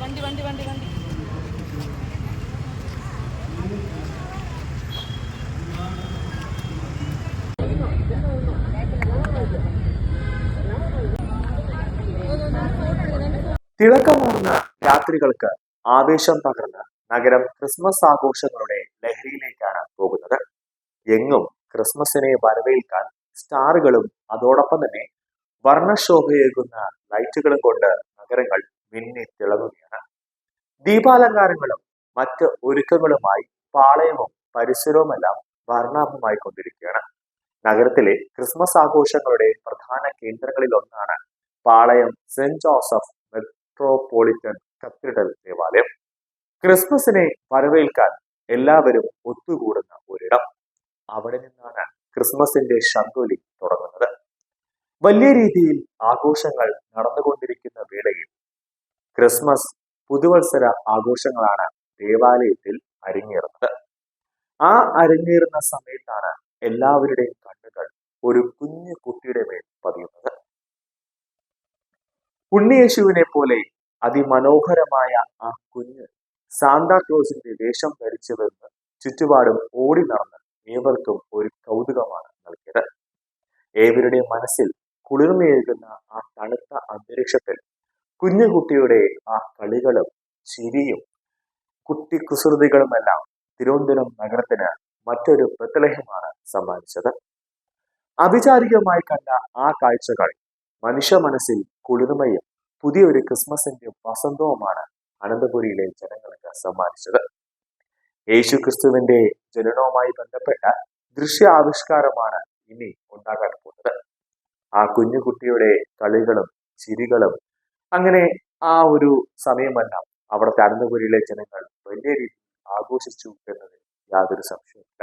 വണ്ടി വണ്ടി വണ്ടി വണ്ടി. തിളക്കമാർന്ന രാത്രികൾക്ക് ആവേശം പകർന്ന് നഗരം ക്രിസ്മസ് ആഘോഷങ്ങളുടെ ലഹരിയിലേക്ക് എങ്ങും ക്രിസ്മസിനെ വരവേൽക്കാൻ സ്റ്റാറുകളും അതോടൊപ്പം തന്നെ വർണശോഭയേകുന്ന ലൈറ്റുകളും കൊണ്ട് നഗരങ്ങൾ മിന്നി തിളങ്ങുകയാണ്. ദീപാലങ്കാരങ്ങളും മറ്റ് ഒരുക്കങ്ങളുമായി പാളയവും പരിസരവുമെല്ലാം വർണാഭമായി കൊണ്ടിരിക്കുകയാണ്. നഗരത്തിലെ ക്രിസ്മസ് ആഘോഷങ്ങളുടെ പ്രധാന കേന്ദ്രങ്ങളിൽ ഒന്നാണ് Palayam saint Joseph metropolitan cathedral ദേവാലയം. ക്രിസ്മസിനെ വരവേൽക്കാൻ എല്ലാവരും ഒത്തുകൂടുന്ന ഒരിടം. അവിടെ നിന്നാണ് ക്രിസ്മസിന്റെ ശങ്കുലി തുടങ്ങുന്നത്. വലിയ രീതിയിൽ ആഘോഷങ്ങൾ നടന്നുകൊണ്ടിരിക്കുന്ന വേളയിൽ ക്രിസ്മസ് പുതുവത്സര ആഘോഷങ്ങളാണ് ദേവാലയത്തിൽ അരങ്ങേറുന്നത്. ആ അരങ്ങേറുന്ന സമയത്താണ് എല്ലാവരുടെയും കണ്ണുകൾ ഒരു കുഞ്ഞു കുട്ടിയുടെ മേൽ പതിയുന്നത്. ഉണ്ണിയേശുവിനെ പോലെ അതിമനോഹരമായ ആ കുഞ്ഞ് സാന്താക്ലോസിന്റെ വേഷം ധരിച്ചതെന്ന് ചുറ്റുപാടും ഓടി നടന്ന് ഏവർക്കും ഒരു കൗതുകമാണ് നൽകിയത്. ഏവരുടെ മനസ്സിൽ കുളിർമയേകുന്ന ആ തണുത്ത അന്തരീക്ഷത്തിൽ കുഞ്ഞുകുട്ടിയുടെ ആ കളികളും ചിരിയും കുട്ടി കുസൃതികളുമെല്ലാം തിരുവനന്തപുരം നഗരത്തിന് മറ്റൊരു പ്രത്യേകമാണ് സമ്മാനിച്ചത്. അവിചാരികമായി കണ്ട ആ കാഴ്ചകൾ മനുഷ്യ മനസ്സിൽ കുളിർമയും പുതിയൊരു ക്രിസ്മസിന്റെ വസന്തവുമാണ് അനന്തപുരിയിലെ ജനങ്ങൾക്ക് സമ്മാനിച്ചത്. യേശു ക്രിസ്തുവിന്റെ ജനനവുമായി ബന്ധപ്പെട്ട ദൃശ്യ ആവിഷ്കാരമാണ് ഇനി ഉണ്ടാകാൻ പോകുന്നത്. ആ കുഞ്ഞുകുട്ടിയുടെ കളികളും ചിരികളും അങ്ങനെ ആ ഒരു സമയമെല്ലാം. അവിടുത്തെ അനന്തപുരിയിലെ ജനങ്ങൾ വലിയ രീതിയിൽ ആഘോഷിച്ചു എന്നതിൽ യാതൊരു സംശയവുമില്ല.